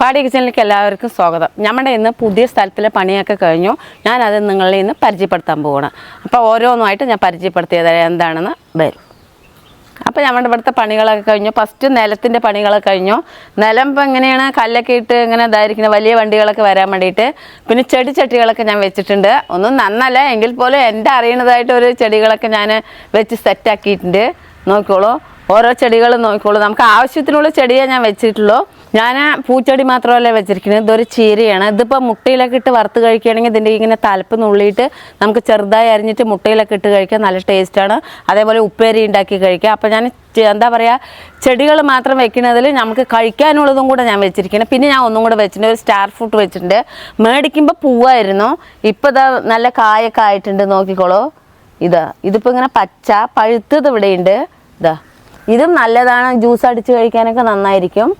പാടി കിച്ചണിലേക്ക് എല്ലാവർക്കും സ്വാഗതം. നമ്മുടെ ഇന്ന് പുതിയ സ്ഥലത്തിലെ പണിയൊക്കെ കഴിഞ്ഞു. ഞാനത് നിങ്ങളെ ഇന്ന് പരിചയപ്പെടുത്താൻ പോവാണ്. അപ്പോൾ ഓരോന്നുമായിട്ട് ഞാൻ പരിചയപ്പെടുത്തിയത് എന്താണെന്ന് വരും. അപ്പോൾ നമ്മുടെ ഇവിടുത്തെ പണികളൊക്കെ കഴിഞ്ഞു. ഫസ്റ്റ് നിലത്തിന്റെ പണികളൊക്കെ കഴിഞ്ഞു. നിലം ഇപ്പം എങ്ങനെയാണ്? കല്ലൊക്കെ ഇട്ട് ഇങ്ങനെ ഇതായിരിക്കുന്ന. വലിയ വണ്ടികളൊക്കെ വരാൻ വേണ്ടിയിട്ട്. പിന്നെ ചെടി ചട്ടികളൊക്കെ ഞാൻ വെച്ചിട്ടുണ്ട്. ഒന്നും നന്നല്ല എങ്കിൽ പോലും എന്റെ അറിയണതായിട്ട് ഒരു ചെടികളൊക്കെ ഞാൻ വെച്ച് സെറ്റാക്കിയിട്ടുണ്ട് നോക്കിക്കോളൂ. ഓരോ ചെടികളും നോക്കിക്കോളൂ. നമുക്ക് ആവശ്യത്തിനുള്ള ചെടിയെ ഞാൻ വെച്ചിട്ടുള്ളൂ. ഞാൻ പൂച്ചെടി മാത്രമല്ല വെച്ചിരിക്കുന്നത്. ഇതൊരു ചീരയാണ്. ഇതിപ്പോൾ മുട്ടയിലൊക്കെ ഇട്ട് വറുത്ത് കഴിക്കുകയാണെങ്കിൽ ഇതിന്റെ ഇങ്ങനെ തലപ്പ് നുള്ളിയിട്ട് നമുക്ക് ചെറുതായി അരിഞ്ഞിട്ട് മുട്ടയിലൊക്കെ ഇട്ട് കഴിക്കാൻ നല്ല ടേസ്റ്റാണ് അതേപോലെ ഉപ്പേരി ഉണ്ടാക്കി കഴിക്കുക അപ്പോൾ ഞാൻ എന്താ പറയുക ചെടികൾ മാത്രം വെക്കുന്നതിൽ നമുക്ക് കഴിക്കാനുള്ളതും കൂടെ ഞാൻ വെച്ചിരിക്കുന്നത് പിന്നെ ഞാൻ ഒന്നും കൂടെ വെച്ചിട്ടുണ്ട്. ഒരു സ്റ്റാർ ഫ്രൂട്ട് വെച്ചിട്ടുണ്ട്. മേടിക്കുമ്പോൾ പൂവായിരുന്നു. ഇപ്പോൾ ഇതാ നല്ല കായൊക്കെ ആയിട്ടുണ്ട്. നോക്കിക്കോളൂ. ഇതാ ഇതിപ്പോൾ ഇങ്ങനെ പച്ച പഴുത്തത് ഇവിടെയുണ്ട്. ഇതാ ഇതും നല്ലതാണ്. ജ്യൂസ് അടിച്ച് കഴിക്കാനൊക്കെ നന്നായിരിക്കും.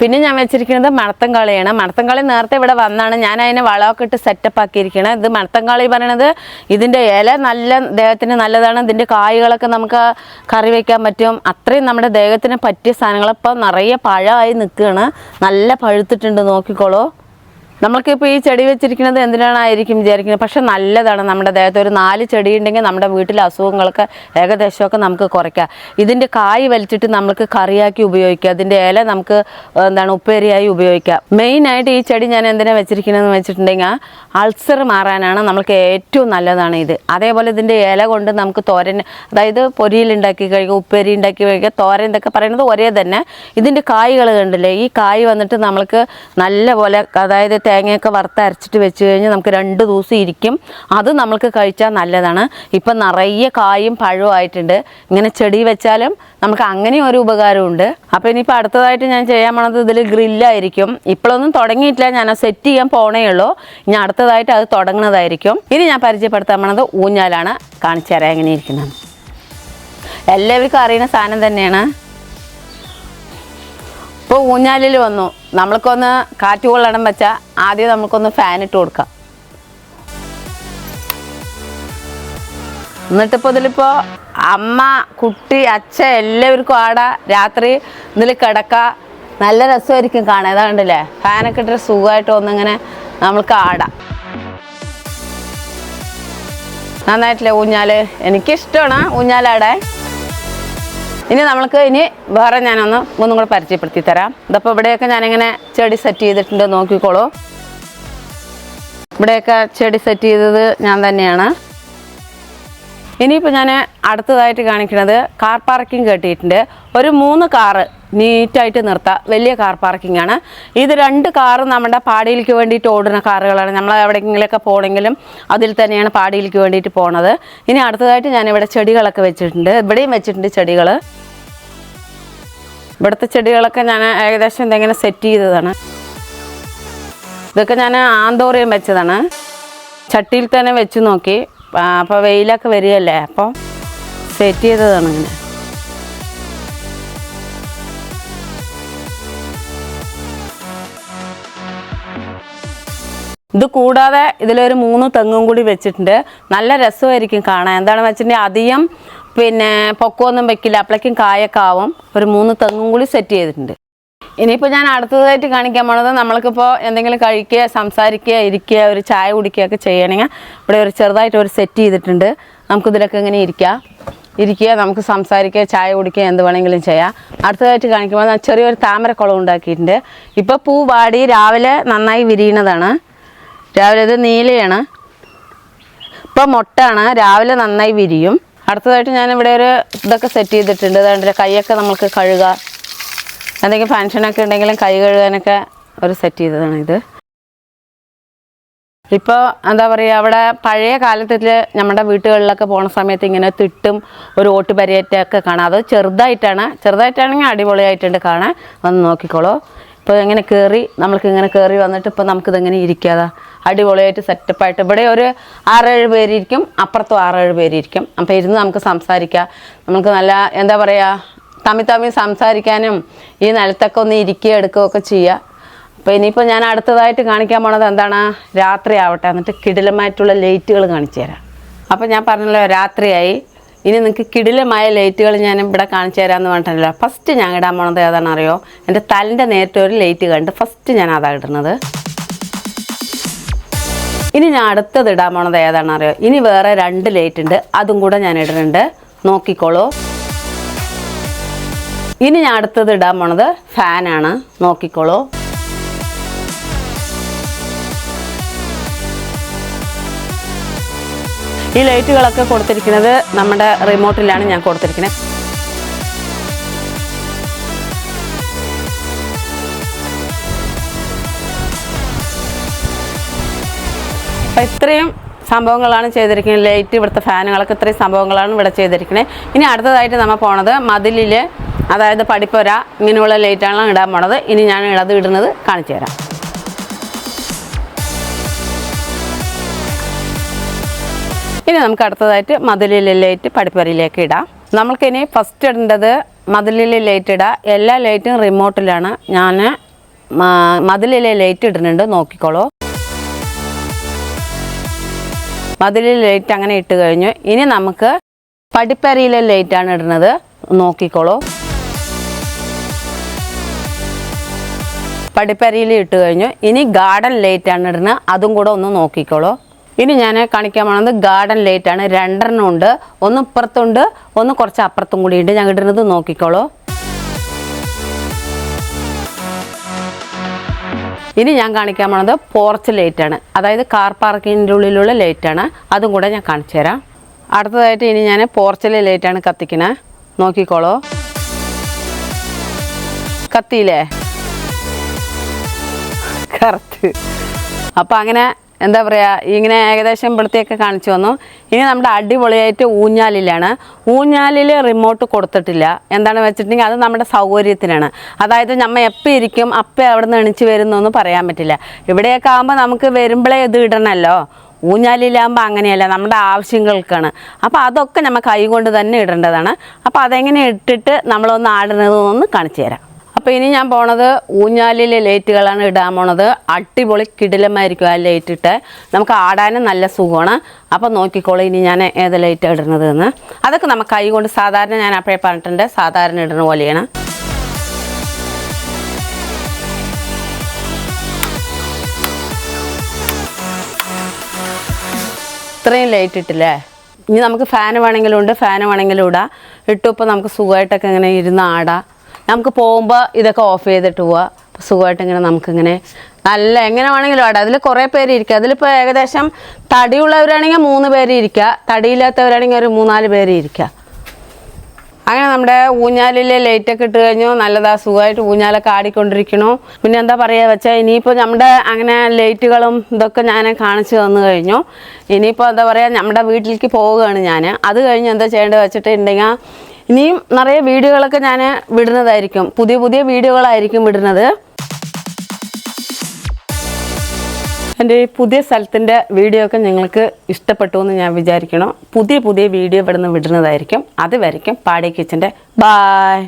പിന്നെ ഞാൻ വെച്ചിരിക്കുന്നത് മണത്തങ്കാളിയാണ്. മണത്തങ്കാളി നേരത്തെ ഇവിടെ വന്നാണ്. ഞാൻ അതിനെ വളമൊക്കെ ഇട്ട് സെറ്റപ്പ് ആക്കിയിരിക്കുന്നത് ഇത് മണത്തങ്കാളി പറയണത് ഇതിന്റെ ഇല നല്ല ദേഹത്തിന് നല്ലതാണ്. ഇതിന്റെ കായ്കളൊക്കെ നമുക്ക് കറി വയ്ക്കാൻ പറ്റും. അത്രയും നമ്മുടെ ദേഹത്തിന് പറ്റിയ സാധനങ്ങൾ ഇപ്പം നിറയെ പഴമായി നിൽക്കുകയാണ്. നല്ല പഴുത്തിട്ടുണ്ട്. നോക്കിക്കോളൂ. നമ്മൾക്കിപ്പോൾ ഈ ചെടി വെച്ചിരിക്കുന്നത് എന്തിനാണായിരിക്കും വിചാരിക്കുന്നത്? പക്ഷെ നല്ലതാണ്. നമ്മുടെ ദേഹത്ത് ഒരു നാല് ചെടി ഉണ്ടെങ്കിൽ നമ്മുടെ വീട്ടിലെ അസുഖങ്ങളൊക്കെ ഏകദേശമൊക്കെ നമുക്ക് കുറയ്ക്കാം. ഇതിന്റെ കായ് വലിച്ചിട്ട് നമുക്ക് കറിയാക്കി ഉപയോഗിക്കാം. അതിന്റെ ഇല നമുക്ക് എന്താണ് ഉപ്പേരിയായി ഉപയോഗിക്കാം. മെയിനായിട്ട് ഈ ചെടി ഞാൻ എന്തിനാണ് വെച്ചിരിക്കുന്നതെന്ന് വെച്ചിട്ടുണ്ടെങ്കിൽ അൾസർ മാറാനാണ് നമുക്ക് ഏറ്റവും നല്ലതാണ് ഇത്. അതേപോലെ ഇതിന്റെ ഇല കൊണ്ട് നമുക്ക് തോരൻ അതായത് പൊരിയിൽ ഉണ്ടാക്കി കഴിക്കുക ഉപ്പേരി ഉണ്ടാക്കി കഴിക്കുക തോരൻ ഇതൊക്കെ പറയുന്നത് ഒരേ തന്നെ. ഇതിന്റെ കായ്കൾ കണ്ടില്ലേ? ഈ കായ് വന്നിട്ട് നമ്മൾക്ക് നല്ല പോലെ അതായത് തേങ്ങയൊക്കെ വറുത്തരച്ചിട്ട് വെച്ച് കഴിഞ്ഞാൽ നമുക്ക് രണ്ട് ദിവസം ഇരിക്കും. അത് നമ്മൾക്ക് കഴിച്ചാൽ നല്ലതാണ്. ഇപ്പം നിറയെ കായും പഴവും ആയിട്ടുണ്ട്. ഇങ്ങനെ ചെടി വെച്ചാലും നമുക്ക് അങ്ങനെ ഒരു ഉപകാരമുണ്ട്. അപ്പോൾ ഇനിയിപ്പോൾ അടുത്തതായിട്ട് ഞാൻ ചെയ്യാൻ പോണത് ഇതിൽ ഗ്രില്ലായിരിക്കും. ഇപ്പോഴൊന്നും തുടങ്ങിയിട്ടില്ല. ഞാൻ സെറ്റ് ചെയ്യാൻ പോണേ ഉള്ളൂ. ഇനി അടുത്തതായിട്ട് അത് തുടങ്ങുന്നതായിരിക്കും. ഇനി ഞാൻ പരിചയപ്പെടുത്താൻ പോണത് ഊഞ്ഞാലാണ്. കാണിച്ചു തരാം എങ്ങനെ ഇരിക്കുന്നത് എല്ലാവർക്കും അറിയുന്ന സാധനം തന്നെയാണ്. ഇപ്പോൾ ഊഞ്ഞാലിൽ വന്നു. നമ്മൾക്കൊന്ന് കാറ്റ് കൊള്ളണം വെച്ചാൽ ആദ്യം നമുക്കൊന്ന് ഫാൻ ഇട്ട് കൊടുക്കാം. എന്നിട്ടിപ്പോൾ ഇതിലിപ്പോൾ അമ്മ കുട്ടി അച്ഛൻ എല്ലാവർക്കും ആടാ. രാത്രി ഇതിൽ കിടക്ക. നല്ല രസമായിരിക്കും കാണാൻ. ഇതാ കണ്ടില്ലേ? ഫാനൊക്കെ ഇട്ടിട്ട് സുഖമായിട്ട് ഒന്നിങ്ങനെ നമ്മൾക്ക് ആടാം. നന്നായിട്ടില്ലേ ഊഞ്ഞാൽ? എനിക്കിഷ്ടമാണ് ഊഞ്ഞാലാടാൻ. ഇനി നമ്മൾക്ക് ഇനി വേറെ ഞാനൊന്ന് ഒന്നും കൂടെ പരിചയപ്പെടുത്തി തരാം. ഇതപ്പോൾ ഇവിടെയൊക്കെ ഞാനിങ്ങനെ ചെടി സെറ്റ് ചെയ്തിട്ടുണ്ട് നോക്കിക്കോളൂ. ഇവിടെയൊക്കെ ചെടി സെറ്റ് ചെയ്തത് ഞാൻ തന്നെയാണ്. ഇനിയിപ്പോൾ ഞാൻ അടുത്തതായിട്ട് കാണിക്കുന്നത് കാർ പാർക്കിംഗ് കെട്ടിയിട്ടുണ്ട് ഒരു മൂന്ന് കാറ് നീറ്റായിട്ട് നിർത്താം. വലിയ കാർ പാർക്കിംഗ് ആണ്. ഇത് രണ്ട് കാറ് നമ്മുടെ പാടിയിലേക്ക് വേണ്ടിയിട്ട് ഓടുന്ന കാറുകളാണ്. നമ്മൾ എവിടെയെങ്കിലുമൊക്കെ പോകണമെങ്കിലും അതിൽ തന്നെയാണ് പാടിയിലേക്ക് വേണ്ടിയിട്ട് പോണത്. ഇനി അടുത്തതായിട്ട് ഞാൻ ഇവിടെ ചെടികളൊക്കെ വെച്ചിട്ടുണ്ട്. ഇവിടെയും വെച്ചിട്ടുണ്ട് ചെടികൾ ഇവിടുത്തെ ചെടികളൊക്കെ ഞാൻ ഏകദേശം എന്തെങ്കിലും സെറ്റ് ചെയ്തതാണ്. ഇതൊക്കെ ഞാൻ ആന്തോറിയം വെച്ചതാണ്. ചട്ടിയിൽ തന്നെ വെച്ച് നോക്കി. അപ്പോൾ വെയിലൊക്കെ വരികയല്ലേ? അപ്പോൾ സെറ്റ് ചെയ്തതാണ് ഇങ്ങനെ. ഇത് കൂടാതെ ഇതിലൊരു മൂന്ന് തെങ്ങും കൂടി വെച്ചിട്ടുണ്ട്. നല്ല രസമായിരിക്കും കാണാൻ. എന്താണെന്ന് വെച്ചിട്ടുണ്ടെങ്കിൽ അധികം പിന്നെ പൊക്കമൊന്നും വെക്കില്ല. അപ്പോഴേക്കും കായൊക്കെ ആവും. ഒരു മൂന്ന് തെങ്ങും കൂടി സെറ്റ് ചെയ്തിട്ടുണ്ട്. ഇനിയിപ്പോൾ ഞാൻ അടുത്തതായിട്ട് കാണിക്കാൻ പോണത് നമ്മൾക്കിപ്പോൾ എന്തെങ്കിലും കഴിക്കുക സംസാരിക്കുക ഇരിക്കുക ഒരു ചായ കുടിക്കുകയൊക്കെ ചെയ്യണമെങ്കിൽ ഇവിടെ ഒരു ചെറുതായിട്ട് ഒരു സെറ്റ് ചെയ്തിട്ടുണ്ട്. നമുക്കിതിലൊക്കെ ഇങ്ങനെ ഇരിക്കാം. ഇരിക്കുക നമുക്ക് സംസാരിക്കുക ചായ കുടിക്കുക എന്ത് വേണമെങ്കിലും ചെയ്യാം. അടുത്തതായിട്ട് കാണിക്കുമ്പോൾ ചെറിയൊരു താമരക്കുളം ഉണ്ടാക്കിയിട്ടുണ്ട്. ഇപ്പോൾ പൂ വാടി രാവിലെ നന്നായി വിരിയണതാണ്. രാവിലെ ഇത് നീലയാണ്. ഇപ്പോൾ മുട്ടാണ് രാവിലെ നന്നായി വിരിയും. അടുത്തതായിട്ട് ഞാനിവിടെ ഒരു ഇതൊക്കെ സെറ്റ് ചെയ്തിട്ടുണ്ട്. അതുകൊണ്ട് കൈയൊക്കെ നമുക്ക് കഴുകുക എന്തെങ്കിലും ഫങ്ഷനൊക്കെ ഉണ്ടെങ്കിലും കൈ കഴുകാനൊക്കെ ഒരു സെറ്റ് ചെയ്തതാണ് ഇത്. ഇപ്പോൾ എന്താ പറയുക അവിടെ പഴയ കാലത്തിൽ നമ്മുടെ വീട്ടുകളിലൊക്കെ പോണ സമയത്ത് ഇങ്ങനെ തിട്ടും ഒരു ഓട്ട് പരിയേറ്റൊക്കെ കാണാം. അത് ചെറുതായിട്ടാണ്. ചെറുതായിട്ടാണെങ്കിൽ അടിപൊളിയായിട്ടുണ്ട് കാണാൻ. വന്ന് നോക്കിക്കോളൂ. ഇപ്പോൾ ഇങ്ങനെ കയറി നമ്മൾക്ക് ഇങ്ങനെ കയറി വന്നിട്ട് ഇപ്പോൾ നമുക്കിതെങ്ങനെ ഇരിക്കാതാ? അടിപൊളിയായിട്ട് സെറ്റപ്പായിട്ട് ഇവിടെ ഒരു ആറേഴ് പേരിരിക്കും അപ്പുറത്തും ആറേഴ് പേരിരിക്കും. അപ്പോൾ ഇരുന്ന് നമുക്ക് സംസാരിക്കാം. നമുക്ക് നല്ല എന്താ പറയുക തമ്മിൽ തമ്മിൽ സംസാരിക്കാനും ഈ നിലത്തൊക്കെ ഒന്ന് ഇരിക്കുകയോ എടുക്കുകയൊക്കെ ചെയ്യുക. അപ്പോൾ ഇനിയിപ്പോൾ ഞാൻ അടുത്തതായിട്ട് കാണിക്കാൻ പോണത് എന്താണ്? രാത്രി ആവട്ടെ. എന്നിട്ട് കിടിലമായിട്ടുള്ള ലൈറ്റുകൾ കാണിച്ചു തരാം. അപ്പോൾ ഞാൻ പറഞ്ഞല്ലോ രാത്രിയായി. ഇനി നിങ്ങൾക്ക് കിടിലമായ ലൈറ്റുകൾ ഞാൻ ഇവിടെ കാണിച്ചു തരാമെന്ന് പറഞ്ഞിട്ടുണ്ടല്ലോ ഫസ്റ്റ് ഞാൻ ഇടാൻ പോണത് ഏതാണെന്ന് അറിയോ എന്റെ തലിന്റെ നേരത്തെ ഒരു ലൈറ്റ് കണ്ട് ഫസ്റ്റ് ഞാൻ അതാണ് ഇടുന്നത്. ഇനി ഞാൻ അടുത്തത് ഇടാൻ പോണത് ഏതാണെന്ന് അറിയോ ഇനി വേറെ രണ്ട് ലൈറ്റ് ഉണ്ട്. അതും കൂടെ ഞാൻ ഇടുന്നുണ്ട്. നോക്കിക്കോളൂ. ഇനി ഞാൻ അടുത്തത് ഇടാൻ പോണത് ഫാനാണ് നോക്കിക്കോളൂ. ഈ ലൈറ്റുകളൊക്കെ കൊടുത്തിരിക്കുന്നത് നമ്മുടെ റിമോട്ടിലാണ് ഞാൻ കൊടുത്തിരിക്കുന്നത് അപ്പം ഇത്രയും സംഭവങ്ങളാണ് ചെയ്തിരിക്കുന്നത്. ലൈറ്റ് ഇവിടുത്തെ ഫാനുകളൊക്കെ ഇത്രയും സംഭവങ്ങളാണ് ഇവിടെ ചെയ്തിരിക്കുന്നത് ഇനി അടുത്തതായിട്ട് നമ്മൾ പോണത് മതിലിൽ അതായത് പഠിപ്പുര ഇങ്ങനെയുള്ള ലൈറ്റാണ് ഇടാൻ പോണത്. ഇനി ഞാൻ ഇടത് ഇടുന്നത് കാണിച്ചു തരാം. ഇനി നമുക്ക് അടുത്തതായിട്ട് മതിലിലെ ലൈറ്റ് പഠിപ്പുരയിലേക്ക് ഇടാം. നമ്മൾക്കിനി ഫസ്റ്റ് ഇടേണ്ടത് മതിലിലെ ലൈറ്റ് ഇടാം. എല്ലാ ലൈറ്റും റിമോട്ടിലാണ് ഞാൻ മതിലിലെ ലൈറ്റ് ഇടുന്നുണ്ട്. നോക്കിക്കോളൂ. മതിലിലെ ലൈറ്റ് അങ്ങനെ ഇട്ട് കഴിഞ്ഞു. ഇനി നമുക്ക് പടിപ്പരയിലെ ലൈറ്റാണ് ഇടുന്നത്. നോക്കിക്കോളൂ. പടിപ്പരയിൽ ഇട്ട് കഴിഞ്ഞു. ഇനി ഗാർഡൻ ലൈറ്റാണ് ഇടുന്നത് അതും കൂടെ ഒന്ന് നോക്കിക്കോളൂ. ഇനി ഞാൻ കാണിക്കാൻ പോണത് ഗാർഡൻ ലൈറ്റാണ് രണ്ടെണ്ണം ഉണ്ട്. ഒന്ന് ഇപ്പുറത്തുണ്ട് ഒന്ന് കുറച്ച് അപ്പുറത്തും കൂടി ഉണ്ട്. ഞാൻ ഇടുന്നത് നോക്കിക്കോളൂ. ഇനി ഞാൻ കാണിക്കാൻ പോണത് പോർച്ച് ലൈറ്റാണ് അതായത് കാർ പാർക്കിങ്ങിന്റെ ഉള്ളിലുള്ള ലൈറ്റാണ് അതും കൂടെ ഞാൻ കാണിച്ചു തരാം. അടുത്തതായിട്ട് ഇനി ഞാൻ പോർച്ചിലെ ലൈറ്റാണ് കത്തിക്കണേ. നോക്കിക്കോളൂ. കത്തിയില്ലേ? കറക്റ്റ്. അപ്പോൾ അങ്ങനെ എന്താ പറയുക ഇങ്ങനെ ഏകദേശം ഇവിടുത്തെയൊക്കെ കാണിച്ചു വന്നു ഇനി നമ്മുടെ അടിപൊളിയായിട്ട് ഊഞ്ഞാലിലാണ്. ഊഞ്ഞാലിൽ റിമോട്ട് കൊടുത്തിട്ടില്ല. എന്താണ് വെച്ചിട്ടുണ്ടെങ്കിൽ അത് നമ്മുടെ സൗകര്യത്തിനാണ്. അതായത് നമ്മൾ എപ്പോൾ ഇരിക്കും അപ്പം അവിടെ നിന്ന് എണിച്ച് വരുന്നൊന്നും പറയാൻ പറ്റില്ല. ഇവിടെയൊക്കെ ആകുമ്പോൾ നമുക്ക് വരുമ്പോഴേ ഇത് ഇടണമല്ലോ ഊഞ്ഞാലിലാകുമ്പോൾ അങ്ങനെയല്ല നമ്മുടെ ആവശ്യങ്ങൾക്കാണ്. അപ്പോൾ അതൊക്കെ നമ്മൾ കൈകൊണ്ട് തന്നെ ഇടേണ്ടതാണ്. അപ്പോൾ അതെങ്ങനെ ഇട്ടിട്ട് നമ്മളൊന്ന് ആടുന്നതെന്ന് കാണിച്ചു തരാം. അപ്പോൾ ഇനി ഞാൻ പോണത് ഊഞ്ഞാലിലെ ലൈറ്റുകളാണ് ഇടാൻ പോണത്. അടിപൊളി കിടിലമായിരിക്കും ആ ലൈറ്റ് ഇട്ട്. നമുക്ക് ആടാനും നല്ല സുഖമാണ്. അപ്പോൾ നോക്കിക്കോളൂ ഇനി ഞാൻ ഏത് ലൈറ്റ് ഇടുന്നത് അതൊക്കെ നമുക്ക് കൈ കൊണ്ട് സാധാരണ ഞാൻ അപ്പോഴേ പറഞ്ഞിട്ടുണ്ട്. സാധാരണ ഇടുന്ന പോലെയാണ്. ഇത്രയും ലൈറ്റ് ഇട്ടില്ലേ? ഇനി നമുക്ക് ഫാൻ വേണമെങ്കിലും ഉണ്ട്. ഫാൻ വേണമെങ്കിലും ഇടാം. ഇട്ടു ഇപ്പോൾ നമുക്ക് സുഖമായിട്ടൊക്കെ ഇങ്ങനെ ഇരുന്ന് ആടാം. നമുക്ക് പോകുമ്പോൾ ഇതൊക്കെ ഓഫ് ചെയ്തിട്ട് പോവാം. സുഖമായിട്ട് ഇങ്ങനെ നമുക്കിങ്ങനെ നല്ല എങ്ങനെ വേണമെങ്കിലും ആടാം. അതിൽ കുറേ പേര് ഇരിക്കുക അതിലിപ്പോൾ ഏകദേശം തടിയുള്ളവരാണെങ്കിൽ മൂന്ന് പേര് ഇരിക്കുക തടിയില്ലാത്തവരാണെങ്കിൽ ഒരു മൂന്നാൽ പേര് ഇരിക്കുക അങ്ങനെ നമ്മുടെ ഊഞ്ഞാലിലെ ലൈറ്റൊക്കെ ഇട്ട് കഴിഞ്ഞു. നല്ലതാ സുഖമായിട്ട് ഊഞ്ഞാലൊക്കെ ആടിക്കൊണ്ടിരിക്കണു. പിന്നെ എന്താ പറയുക വെച്ചാൽ ഇനിയിപ്പോൾ നമ്മുടെ അങ്ങനെ ലൈറ്റുകളും ഇതൊക്കെ ഞാൻ കാണിച്ചു തന്നു കഴിഞ്ഞു. ഇനിയിപ്പോൾ എന്താ പറയുക നമ്മുടെ വീട്ടിലേക്ക് പോവുകയാണ് ഞാൻ അത് കഴിഞ്ഞ് എന്താ ചെയ്യേണ്ടത് വെച്ചിട്ടുണ്ടെങ്കിൽ ഇനിയും നിറയെ വീഡിയോകളൊക്കെ ഞാൻ വിടുന്നതായിരിക്കും. പുതിയ പുതിയ വീഡിയോകളായിരിക്കും വിടുന്നത്. എന്റെ ഈ പുതിയ സ്ഥലത്തിന്റെ വീഡിയോ ഒക്കെ നിങ്ങൾക്ക് ഇഷ്ടപ്പെട്ടു എന്ന് ഞാൻ വിചാരിക്കണം പുതിയ പുതിയ വീഡിയോ ഇവിടുന്ന് വിടുന്നതായിരിക്കും. അതുവരയ്ക്കും പാടി കിച്ചന്റെ ബായ്